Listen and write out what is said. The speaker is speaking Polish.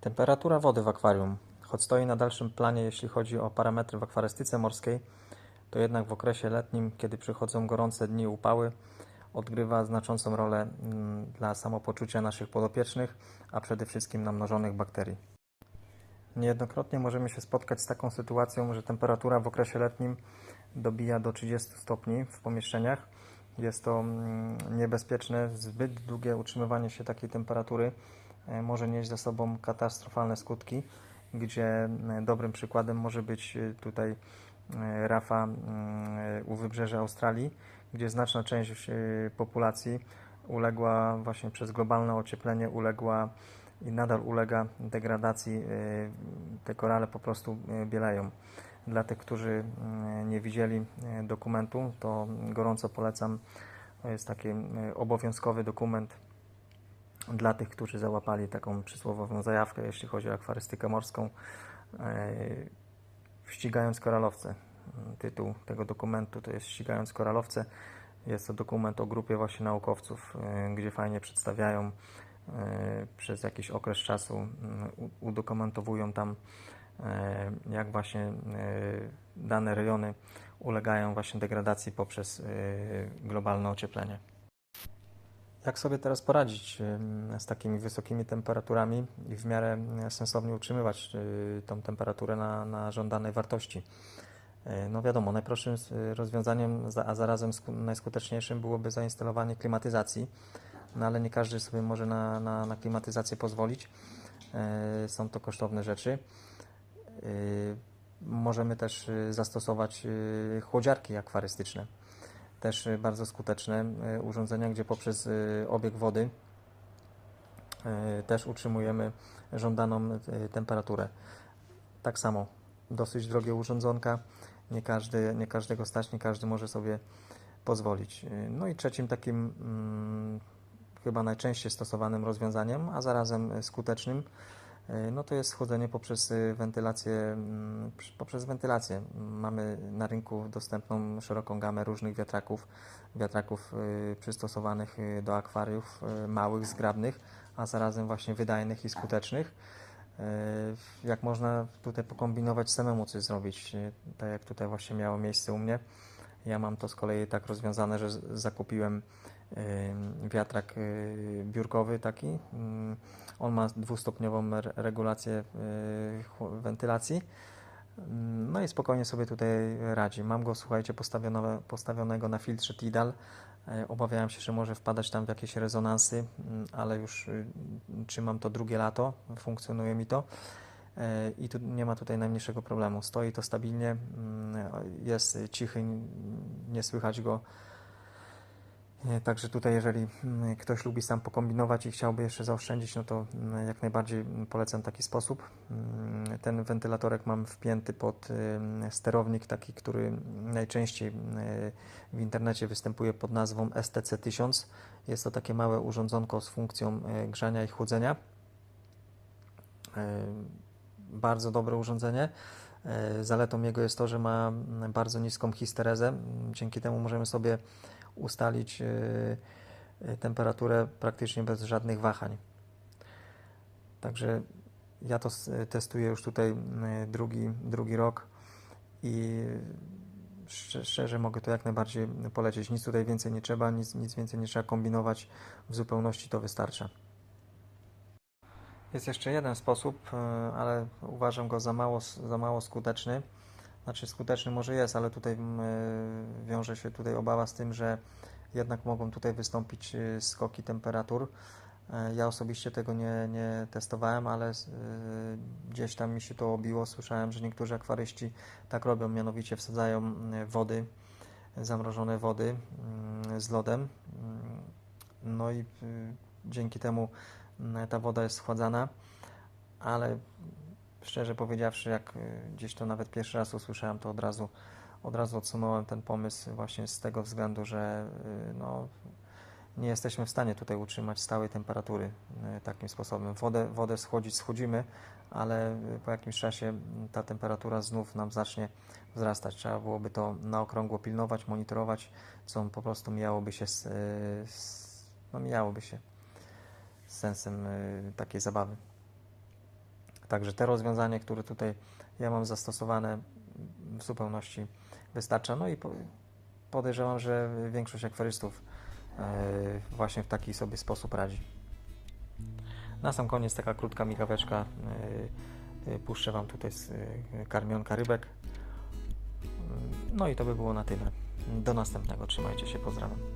Temperatura wody w akwarium. Choć stoi na dalszym planie, jeśli chodzi o parametry w akwarystyce morskiej, to jednak w okresie letnim, kiedy przychodzą gorące dni upały, odgrywa znaczącą rolę mm, dla samopoczucia naszych podopiecznych, a przede wszystkim namnożonych bakterii. Niejednokrotnie możemy się spotkać z taką sytuacją, że temperatura w okresie letnim dobija do 30 stopni w pomieszczeniach. Jest to mm, niebezpieczne. Zbyt długie utrzymywanie się takiej temperatury może nieść za sobą katastrofalne skutki, gdzie e, dobrym przykładem może być e, tutaj e, Rafa mm, u wybrzeża Australii, gdzie znaczna część e, populacji uległa właśnie przez globalne ocieplenie, uległa i nadal ulega degradacji. e, Te korale po prostu e, bieleją. Dla tych, którzy mm, nie widzieli e, dokumentu, to gorąco polecam. Jest taki e, obowiązkowy dokument dla tych, którzy załapali taką przysłowiową zajawkę, jeśli chodzi o akwarystykę morską, e, ścigając koralowce. Tytuł tego dokumentu to jest Ścigając koralowce. Jest to dokument o grupie właśnie naukowców, e, gdzie fajnie przedstawiają e, przez jakiś okres czasu, udokumentowują tam, jak właśnie dane rejony ulegają właśnie degradacji poprzez globalne ocieplenie. Jak sobie teraz poradzić z takimi wysokimi temperaturami i w miarę e, sensownie utrzymywać e, tą temperaturę na, na żądanej wartości? E, No wiadomo, najprostszym rozwiązaniem, za- a zarazem sku- najskuteczniejszym byłoby zainstalowanie klimatyzacji, no ale nie każdy sobie może na, na, na klimatyzację pozwolić. Są to kosztowne rzeczy. Możemy też zastosować chłodziarki akwarystyczne też y, bardzo skuteczne y, urządzenia, gdzie poprzez y, obieg wody też utrzymujemy żądaną temperaturę. Tak samo dosyć drogie urządzonka, nie, każdy, nie każdego stać, nie każdy może sobie pozwolić. No i trzecim takim mm, chyba najczęściej stosowanym rozwiązaniem, a zarazem skutecznym, no to jest schodzenie poprzez y, wentylację, mm, poprzez wentylację. Mamy na rynku dostępną szeroką gamę różnych wiatraków, wiatraków y, przystosowanych y, do akwariów małych, zgrabnych, a zarazem właśnie wydajnych i skutecznych. Y, Jak można tutaj pokombinować samemu coś zrobić, tak jak tutaj właśnie miało miejsce u mnie. Ja mam to z kolei tak rozwiązane, że zakupiłem wiatrak y, biurkowy taki. On ma dwustopniową re- regulację y, wentylacji. No i spokojnie sobie tutaj radzi. Mam go, słuchajcie, postawionego na filtrze Tidal. E, Obawiałem się, że może wpadać tam w jakieś rezonansy, ale już y, trzymam to drugie lato, funkcjonuje mi to. E, I tu nie ma tutaj najmniejszego problemu. Stoi to stabilnie, jest cichy, nie słychać go. E, Także tutaj, jeżeli mm, ktoś lubi sam pokombinować i chciałby jeszcze zaoszczędzić, no to mm, jak najbardziej mm, polecam taki sposób. Ten wentylatorek mam wpięty pod sterownik, taki, który najczęściej w internecie występuje pod nazwą STC1000. Jest to takie małe urządzonko z funkcją y, grzania i chłodzenia. Bardzo dobre urządzenie. Y, Zaletą jego jest to, że ma bardzo niską histerezę. Dzięki temu możemy sobie ustalić y, y, temperaturę praktycznie bez żadnych wahań. Także ja to testuję już tutaj drugi, drugi rok i szcz- szczerze mogę to jak najbardziej polecić. Nic tutaj więcej nie trzeba, nic, nic więcej nie trzeba kombinować. W zupełności to wystarcza. Jest jeszcze jeden sposób, y, ale uważam go za mało, za mało skuteczny. Znaczy skuteczny może jest, ale tutaj y, wiąże się tutaj obawa z tym, że jednak mogą tutaj wystąpić y, skoki temperatur. E, Ja osobiście tego nie, nie testowałem, ale gdzieś tam mi się to obiło. Słyszałem, że niektórzy akwaryści tak robią, mianowicie wsadzają wody, zamrożone wody mm, z lodem. Mm, No i dzięki temu ta woda jest schładzana, ale szczerze powiedziawszy, jak y, gdzieś to nawet pierwszy raz usłyszałem, to od razu, od razu odsunąłem ten pomysł właśnie z tego względu, że y, no, nie jesteśmy w stanie tutaj utrzymać stałej temperatury y, takim sposobem. Wodę, wodę schłodzić schłodzimy, ale po jakimś czasie mm, ta temperatura znów nam zacznie wzrastać. Trzeba byłoby to na okrągło pilnować, monitorować, co po prostu mijałoby się z, z, no, mijałoby się sensem y, takiej zabawy. Także te rozwiązanie, które tutaj ja mam zastosowane w zupełności wystarcza. No i po, podejrzewam, że większość akwarystów e, właśnie w taki sobie sposób radzi. Na sam koniec taka krótka migaweczka. e, Puszczę Wam tutaj z karmionka rybek. No i to by było na tyle. Do następnego. Trzymajcie się. Pozdrawiam.